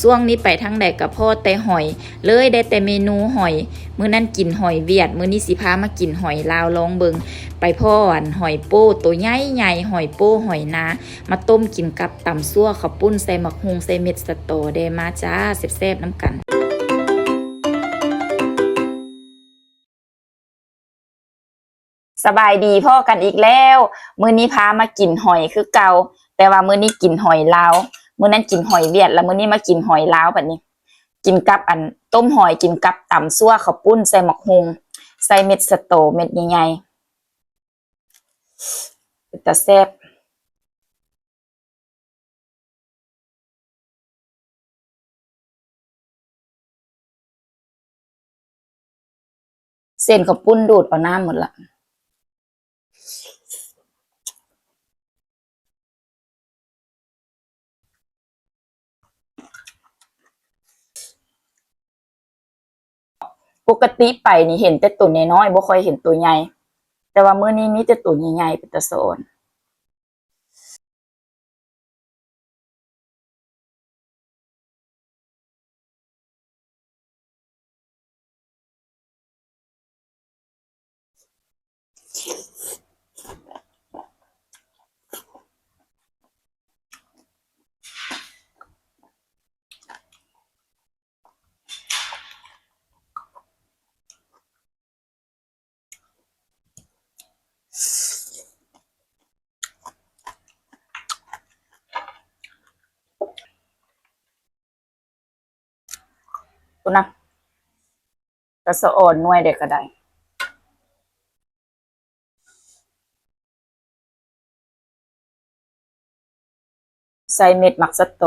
ช่วงนี้ไปทั้งใดกับพ่อแต่หอย เลยได้แต่เมนูหอย มื้อนั้นกินหอยเวียด มื้อนี้สิพามากินหอยลาวลองเบิงไปพ่ออันหอยโป้ตัวใหญ่ใหญ่หอยโป้หอยนา มาต้มกินกับตำซั่วข้าวปุ้นใส่หมักฮุงใส่เม็ดสะโตเดมาจ้าแซ่บๆน้ำกันสบายดีพ่อกันอีกแล้ว มื้อนี้พามากินหอยคือเกาแต่ว่ามื้อนี้กินหอยลาว มื้อนั้นกินหอยเวียด แล้วมื้อนี้มากินหอยลาวแบบนี้ กินกับอันต้มหอยกินกับตำซั่วข้าวปุ้นใส่หมกฮุงใส่เม็ดสโตเม็ดใหญ่ๆตาแซ่บเส้นข้าวปุ้นดูดเอาน้ำหมดละ ปกติไปนี่เห็นแต่ตัวน้อยๆบ่ค่อยเห็นตัวใหญ่ แต่ว่ามื้อนี้มีแต่ตัวใหญ่ๆเป็นตะโซน ตัวนะตาโซนหน่วยเด็กก็ได้ใส่เม็ดมักสะโ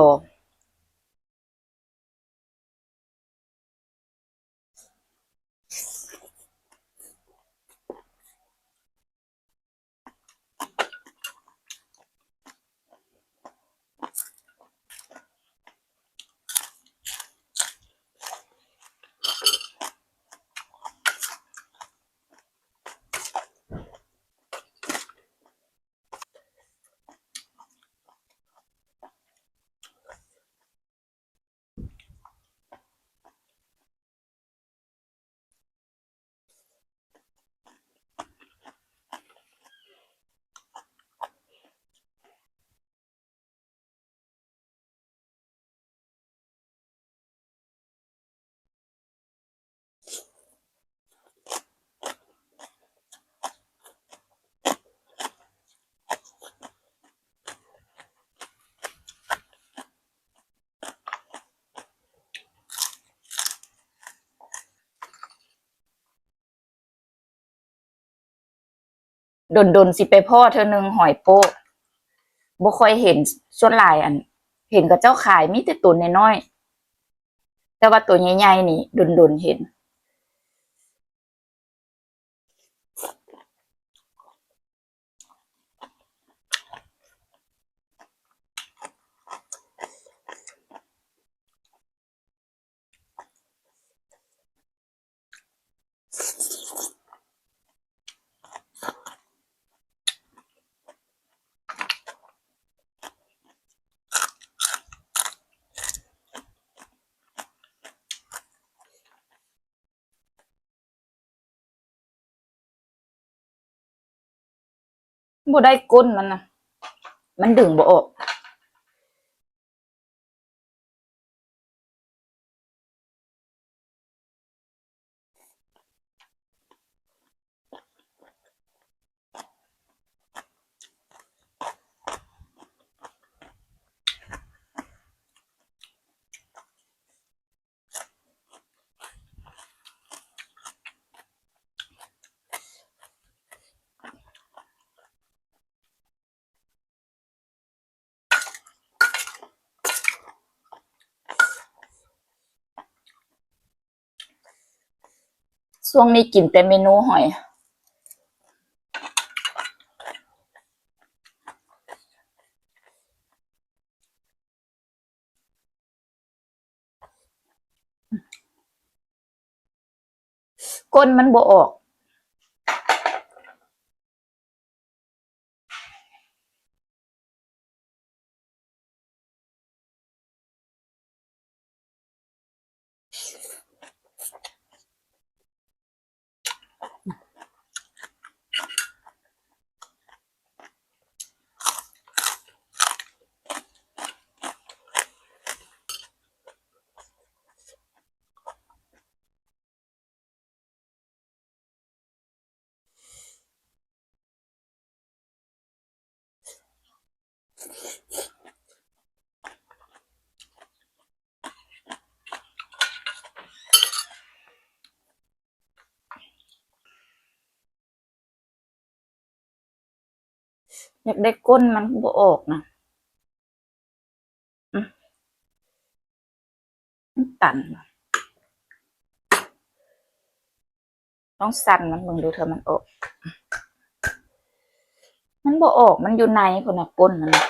ดนดนสิไปพ่อเธอหนึ่งหอยโป๊ะบ่ค่อยเห็นส่วนหลายอัน เห็นกับเจ้าขายมีแต่ตัวน้อยๆแต่ว่าตัวใหญ่ๆนี่ดนดนเห็น บ่ได้ก้นมันนะมันดึงบ่ออก ช่วงนี้กินแต่เมนูหอยก้นมันบ่ออก อยากได้ก้นมันบ่ออกนะมันตัน ต้องสั่นมันเบิ่งดูเธอมันออก มันบ่ออกมันอยู่ในคนน่ะก้นมันน่ะ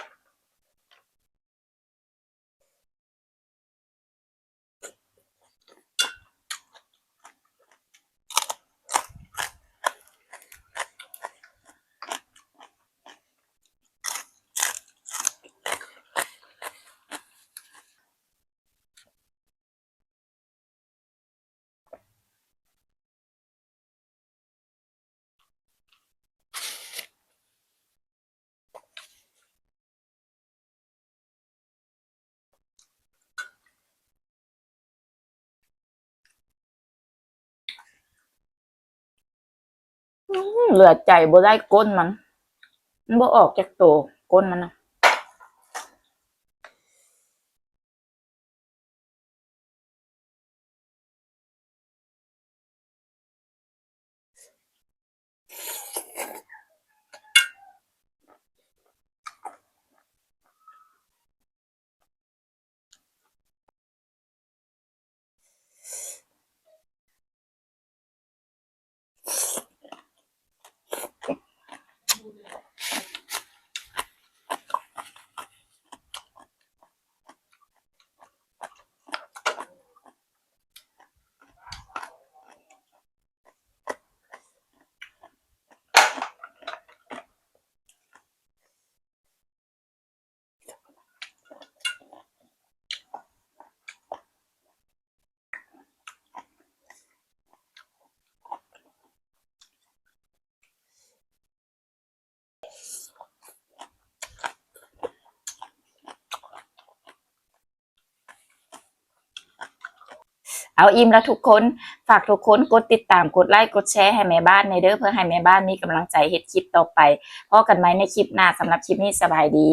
เหลือใจบ่ได้ก้นมันมันบ่ออกจากโตวก้นมันนะ เอาอิ่มแล้วทุกคนฝากทุกคนกดติดตามกดไลค์กดแชร์ให้แม่บ้านในเด้อเพื่อให้แม่บ้านมีกำลังใจเฮ็ดคลิปต่อไปพบกันไหมในคลิปหน้าสำหรับคลิปนี้สบายดี